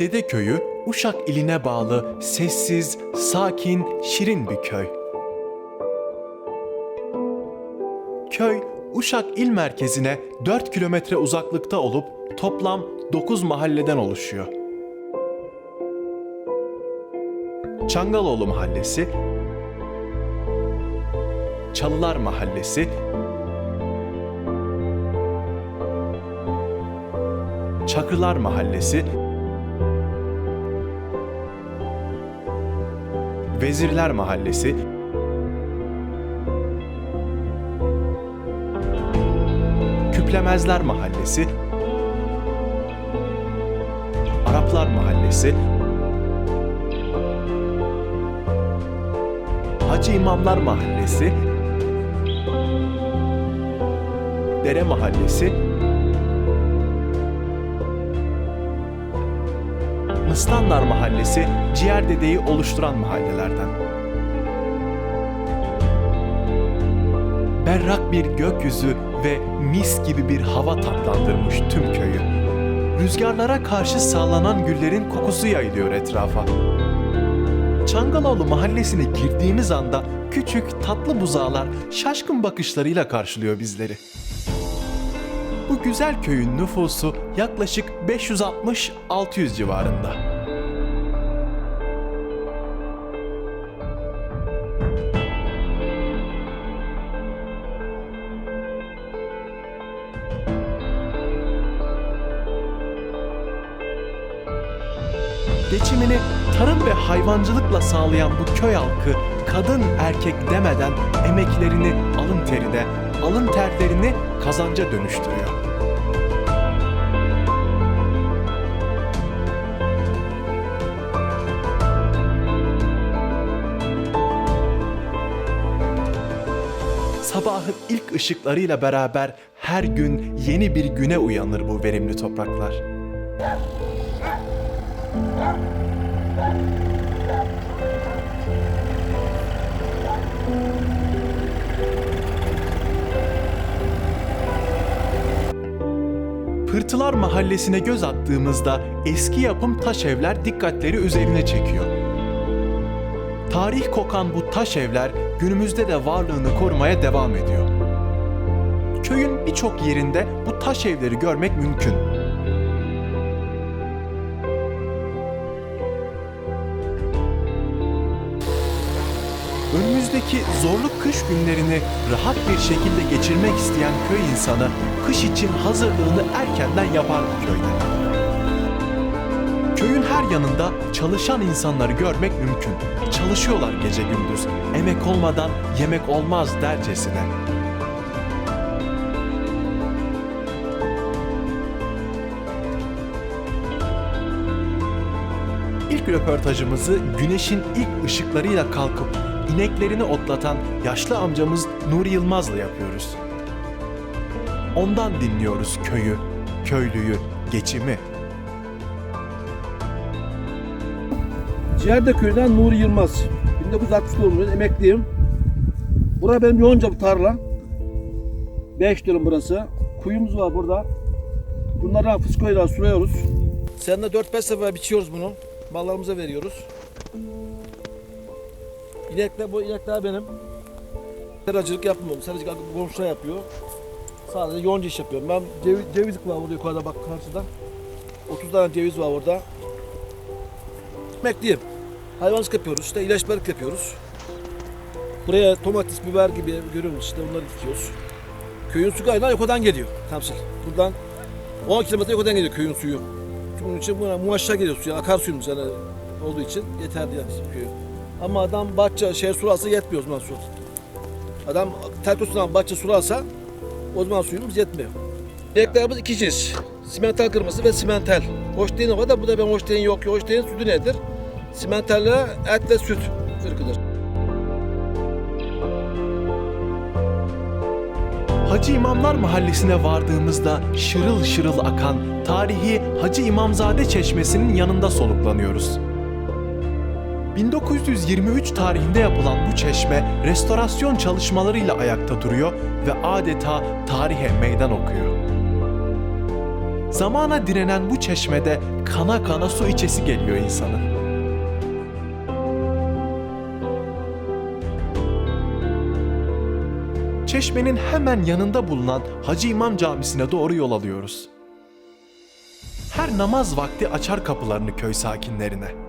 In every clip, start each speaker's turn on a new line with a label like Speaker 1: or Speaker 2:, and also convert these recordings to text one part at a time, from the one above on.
Speaker 1: Dede Köyü, Uşak iline bağlı sessiz, sakin, şirin bir köy. Köy, Uşak il merkezine 4 kilometre uzaklıkta olup toplam 9 mahalleden oluşuyor. Çangaloğlu Mahallesi, Çalılar Mahallesi, Çakırlar Mahallesi, Vezirler Mahallesi, Küplemezler Mahallesi, Araplar Mahallesi, Hacı İmamlar Mahallesi, Dere Mahallesi, Mıslanlar Mahallesi Ciğer Dede'yi oluşturan mahallelerden. Berrak bir gökyüzü ve mis gibi bir hava tatlandırmış tüm köyü. Rüzgarlara karşı sağlanan güllerin kokusu yayılıyor etrafa. Çangaloğlu mahallesine girdiğimiz anda küçük tatlı buzağlar şaşkın bakışlarıyla karşılıyor bizleri. Bu güzel köyün nüfusu yaklaşık 560-600 civarında. Geçimini tarım ve hayvancılıkla sağlayan bu köy halkı kadın erkek demeden emeklerini alın terine, alın terlerini kazanca dönüştürüyor. Sabahın ilk ışıklarıyla beraber her gün yeni bir güne uyanır bu verimli topraklar. Pırtılar Mahallesi'ne göz attığımızda eski yapım taş evler dikkatleri üzerine çekiyor. Tarih kokan bu taş evler günümüzde de varlığını korumaya devam ediyor. Köyün birçok yerinde bu taş evleri görmek mümkün. Önümüzdeki zorlu kış günlerini rahat bir şekilde geçirmek isteyen köy insanı kış için hazırlığını erkenden yapar köyde. Köyün her yanında çalışan insanları görmek mümkün. Çalışıyorlar gece gündüz. Emek olmadan yemek olmaz dercesine. İlk röportajımızı güneşin ilk ışıklarıyla kalkıp ineklerini otlatan yaşlı amcamız Nuri Yılmaz'la yapıyoruz. Ondan dinliyoruz köyü, köylüyü, geçimi.
Speaker 2: Ciğerde köyünden Nuri Yılmaz. 1960 doğumluyum, emekliyim. Burası benim yoğunca bir tarla. 5 dönüm burası. Kuyumuz var burada. Bunları fıskoyla suluyoruz. Seninle 4-5 sefer biçiyoruz bunu. Ballarımıza veriyoruz. İnekler, bu inekler benim. Seracılık yapmıyorum. Seracılık komşular yapıyor. Sadece yoğunca iş yapıyorum. Ben ceviz, cevizlik var burada yukarıda bak karşıda. 30 tane ceviz var orada. Emekliyim. Hayvancılık yapıyoruz, işte ilaçbalık yapıyoruz. Buraya domates, biber gibi görüyorsunuz işte onları dikiyoruz. Köyün su kaynağı yukarıdan geliyor Tamsil. Buradan 10 kilometre yukarıdan geliyor köyün suyu. Bunun için buna muaşağı geliyor suya, akarsuyumuz yani olduğu için yeterli yani köyü. Ama adam bahçe şey sularsa yetmiyor o zaman su. Adam terkosundan bahçe sularsa o zaman suyumuz yetmiyor. İneklerimiz iki cins. Simental kırmızı ve simental. Hoştein var da bu da ben hoştein yok. Hoştein sütü nedir? Simentalle et ve süt ırkıdır.
Speaker 1: Hacı İmamlar Mahallesi'ne vardığımızda şırıl şırıl akan tarihi Hacı İmamzade Çeşmesi'nin yanında soluklanıyoruz. 1923 tarihinde yapılan bu çeşme restorasyon çalışmalarıyla ayakta duruyor ve adeta tarihe meydan okuyor. Zamana direnen bu çeşmede kana kana su içesi geliyor insanın. Çeşmenin hemen yanında bulunan Hacı İmam Camisi'ne doğru yol alıyoruz. Her namaz vakti açar kapılarını köy sakinlerine.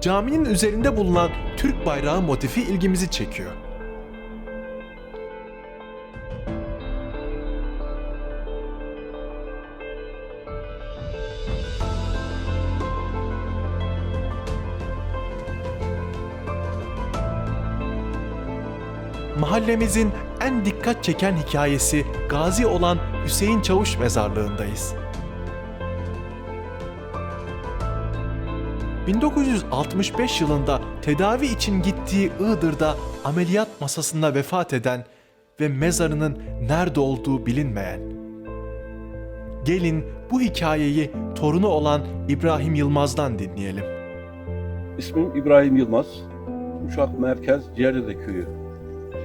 Speaker 1: Caminin üzerinde bulunan Türk bayrağı motifi ilgimizi çekiyor. Mahallemizin en dikkat çeken hikayesi gazi olan Hüseyin Çavuş mezarlığındayız. 1965 yılında tedavi için gittiği Iğdır'da ameliyat masasında vefat eden ve mezarının nerede olduğu bilinmeyen. Gelin bu hikayeyi torunu olan İbrahim Yılmaz'dan dinleyelim.
Speaker 3: İsmim İbrahim Yılmaz. Uşak Merkez Ciğerdede Köyü.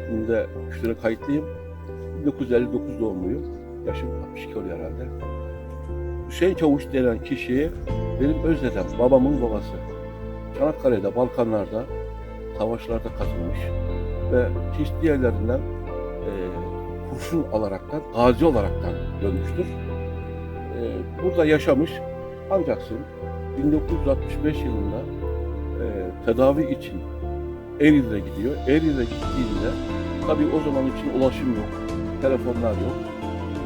Speaker 3: Şimdi küçüğüne kayıtlıyım. 1959 doğumluyum. Yaşım 62 oluyor herhalde. Hüseyin Çavuş denen kişi benim öz dedem, babamın babası. Çanakkale'de, Balkanlarda savaşlarda katılmış ve çeşitli yerlerinden e, kurşun alaraktan, gazi olaraktan dönmüştür. E, burada yaşamış ancaksın 1965 yılında e, tedavi için Eril'e gidiyor. Eril'e gittiğinde tabii o zaman için ulaşım yok, telefonlar yok.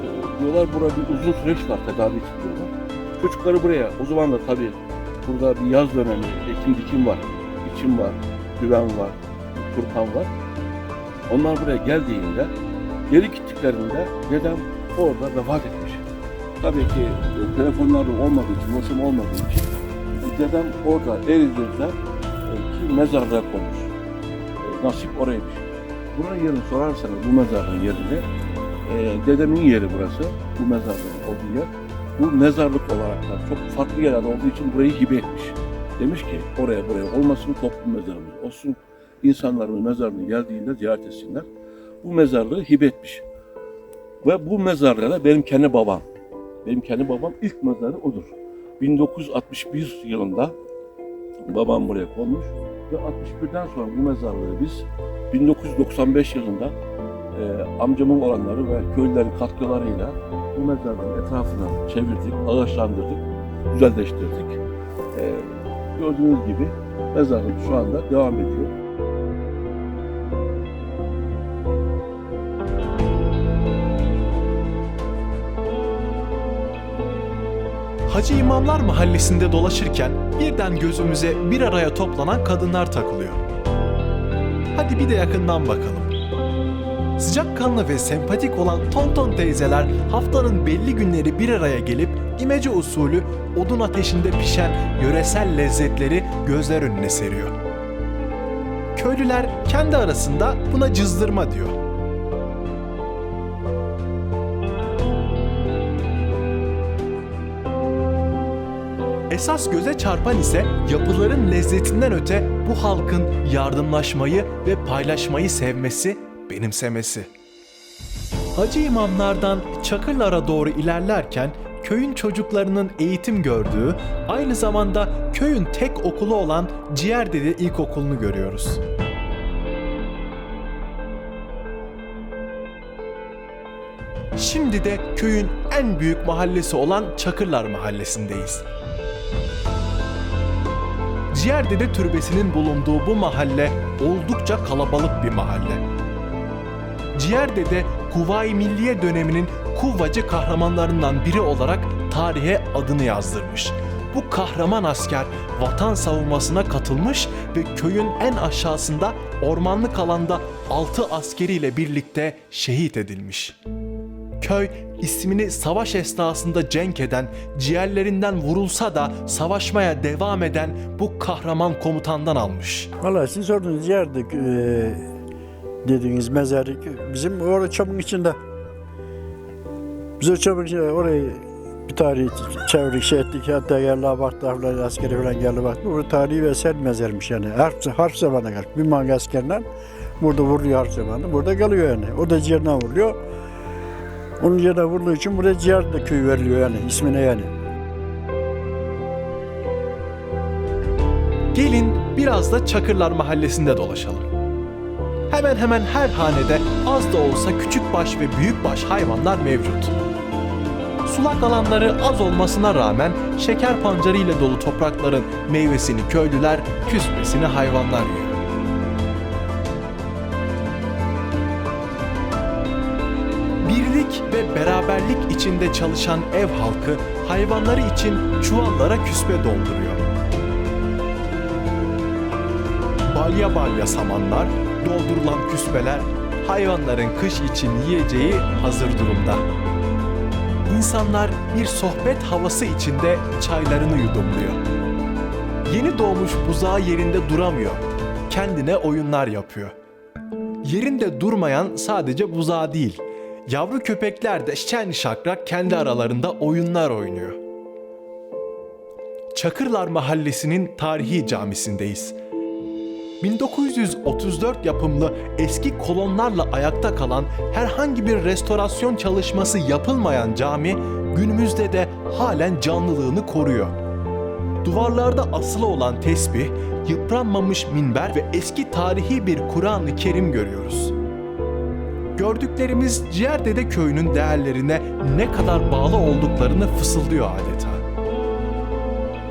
Speaker 3: E, diyorlar burada bir uzun süreç var tedavi için diyorlar. Çocukları buraya, o zaman da tabii burada bir yaz dönemi, ekim dikim var, biçim var, güven var, turpan var. Onlar buraya geldiğinde, geri gittiklerinde dedem orada vefat etmiş. Tabii ki e, telefonların olmadığı için, ulaşım olmadığı için dedem orada Eril'de e, ki mezarlığa konmuş. E, nasip oraymış. Buranın yerini sorarsanız bu mezarlığın yerini, e, dedemin yeri burası, bu mezarlığın olduğu yer. Bu mezarlık olarak da çok farklı yerler olduğu için burayı hibe etmiş. Demiş ki oraya buraya olmasın toplum mezarımız olsun. İnsanlarımız mezarına geldiğinde ziyaret etsinler. Bu mezarlığı hibe etmiş. Ve bu mezarlığa da benim kendi babam, benim kendi babam ilk mezarı odur. 1961 yılında babam buraya konmuş ve 61'den sonra bu mezarlığı biz 1995 yılında e, amcamın olanları ve köylülerin katkılarıyla bu mezarlığın etrafını çevirdik, ağaçlandırdık, güzelleştirdik. E, gördüğünüz gibi mezarlık şu anda devam ediyor.
Speaker 1: Hacı İmamlar Mahallesi'nde dolaşırken birden gözümüze bir araya toplanan kadınlar takılıyor. Hadi bir de yakından bakalım. Sıcakkanlı ve sempatik olan tonton teyzeler haftanın belli günleri bir araya gelip imece usulü odun ateşinde pişen yöresel lezzetleri gözler önüne seriyor. Köylüler kendi arasında buna cızdırma diyor. Esas göze çarpan ise yapıların lezzetinden öte bu halkın yardımlaşmayı ve paylaşmayı sevmesi, benimsemesi. Hacı imamlardan Çakırlar'a doğru ilerlerken köyün çocuklarının eğitim gördüğü, aynı zamanda köyün tek okulu olan Ciğerdede İlkokulu'nu görüyoruz. Şimdi de köyün en büyük mahallesi olan Çakırlar Mahallesi'ndeyiz. Ciğerdede Türbesi'nin bulunduğu bu mahalle oldukça kalabalık bir mahalle. Ciğerdede Kuvayi Milliye döneminin kuvvacı kahramanlarından biri olarak tarihe adını yazdırmış. Bu kahraman asker vatan savunmasına katılmış ve köyün en aşağısında ormanlık alanda 6 askeriyle birlikte şehit edilmiş. Köy ismini savaş esnasında cenk eden, ciğerlerinden vurulsa da savaşmaya devam eden bu kahraman komutandan almış.
Speaker 4: Valla sizin sorduğunuz yerde e, dediğiniz mezarlık bizim orada çamın içinde. Biz o çamın içinde orayı bir tarihi çevirdik şey ettik hatta geldi baktılar askeri falan geldi baktı. Orada tarihi ve eser mezarmış yani harp, harp zamanına kadar bir manga askerler Burada vuruyor her zaman. Burada kalıyor yani. O da ciğerine vuruyor. Onun ciğerine vurduğu için buraya ciğer de köy veriliyor yani ismine yani.
Speaker 1: Gelin biraz da Çakırlar Mahallesi'nde dolaşalım. Hemen hemen her hanede az da olsa küçükbaş ve büyükbaş hayvanlar mevcut. Sulak alanları az olmasına rağmen şeker pancarı ile dolu toprakların meyvesini köylüler, küsmesini hayvanlar yiyor. Birlik ve beraberlik içinde çalışan ev halkı hayvanları için çuvallara küspe dolduruyor. balya balya samanlar, doldurulan küspeler hayvanların kış için yiyeceği hazır durumda. İnsanlar bir sohbet havası içinde çaylarını yudumluyor. Yeni doğmuş buzağı yerinde duramıyor. Kendine oyunlar yapıyor. Yerinde durmayan sadece buzağı değil. Yavru köpekler de şen şakrak kendi aralarında oyunlar oynuyor. Çakırlar Mahallesi'nin tarihi camisindeyiz. 1934 yapımlı eski kolonlarla ayakta kalan herhangi bir restorasyon çalışması yapılmayan cami günümüzde de halen canlılığını koruyor. Duvarlarda asılı olan tesbih, yıpranmamış minber ve eski tarihi bir Kur'an-ı Kerim görüyoruz. Gördüklerimiz Ciğerdede köyünün değerlerine ne kadar bağlı olduklarını fısıldıyor adeta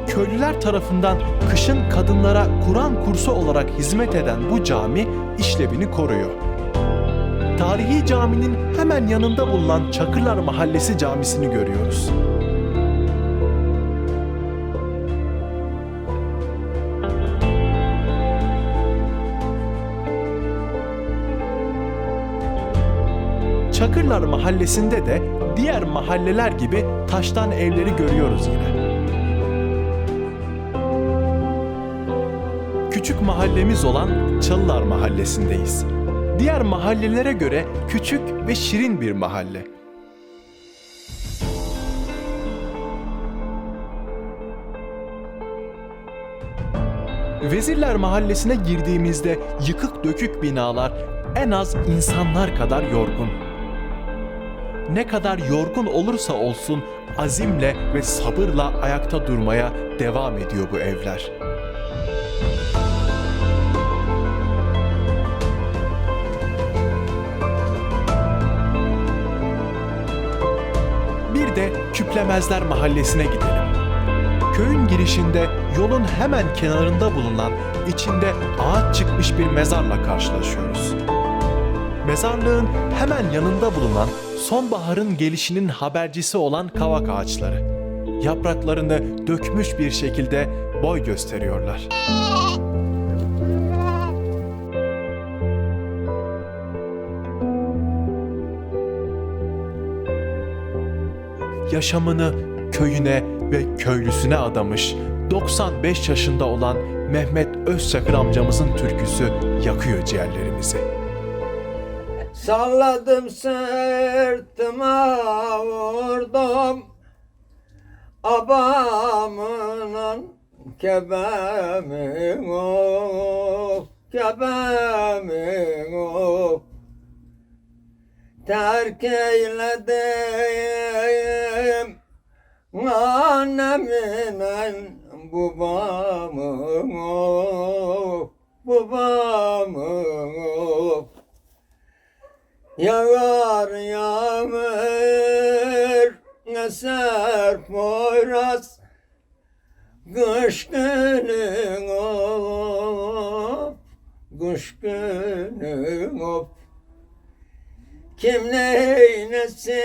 Speaker 1: köylüler tarafından kışın kadınlara Kur'an kursu olarak hizmet eden bu cami işlevini koruyor. Tarihi caminin hemen yanında bulunan Çakırlar Mahallesi camisini görüyoruz. Çakırlar Mahallesi'nde de diğer mahalleler gibi taştan evleri görüyoruz yine. Küçük mahallemiz olan Çalılar Mahallesi'ndeyiz. Diğer mahallelere göre küçük ve şirin bir mahalle. Vezirler Mahallesi'ne girdiğimizde yıkık dökük binalar en az insanlar kadar yorgun. Ne kadar yorgun olursa olsun azimle ve sabırla ayakta durmaya devam ediyor bu evler. Küplemezler Mahallesi'ne gidelim. Köyün girişinde yolun hemen kenarında bulunan içinde ağaç çıkmış bir mezarla karşılaşıyoruz. Mezarlığın hemen yanında bulunan sonbaharın gelişinin habercisi olan kavak ağaçları. Yapraklarını dökmüş bir şekilde boy gösteriyorlar. Yaşamını köyüne ve köylüsüne adamış 95 yaşında olan Mehmet Özçakır amcamızın türküsü yakıyor ciğerlerimizi.
Speaker 5: Salladım sırtıma vurdum Abamının kebemin of Kebemin of Terk eyledim Anneminen babamın of Babamın of Yağar yağmur, eser poyraz, Kış günün of, kış günün of. Kim neylesin,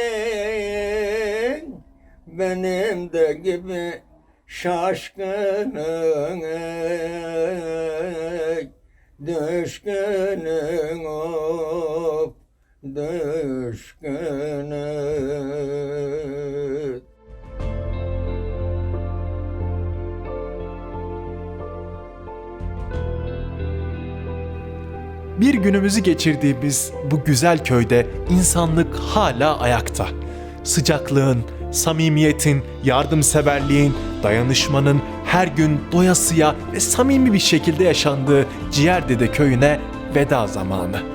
Speaker 5: benim de gibi şaşkınım ey, düşkünüm of düşkünüm.
Speaker 1: Bir günümüzü geçirdiğimiz bu güzel köyde insanlık hala ayakta. Sıcaklığın, samimiyetin, yardımseverliğin, dayanışmanın her gün doyasıya ve samimi bir şekilde yaşandığı Ciğerdede köyüne veda zamanı.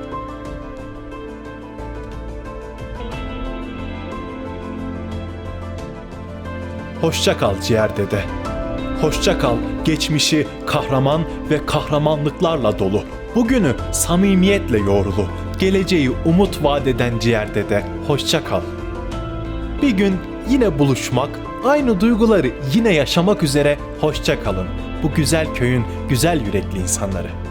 Speaker 1: Hoşça kal ciğer dede. Hoşça kal geçmişi kahraman ve kahramanlıklarla dolu. Bugünü samimiyetle yoğrulu. Geleceği umut vadeden ciğer dede. Hoşça kal. Bir gün yine buluşmak, aynı duyguları yine yaşamak üzere hoşça kalın. Bu güzel köyün güzel yürekli insanları.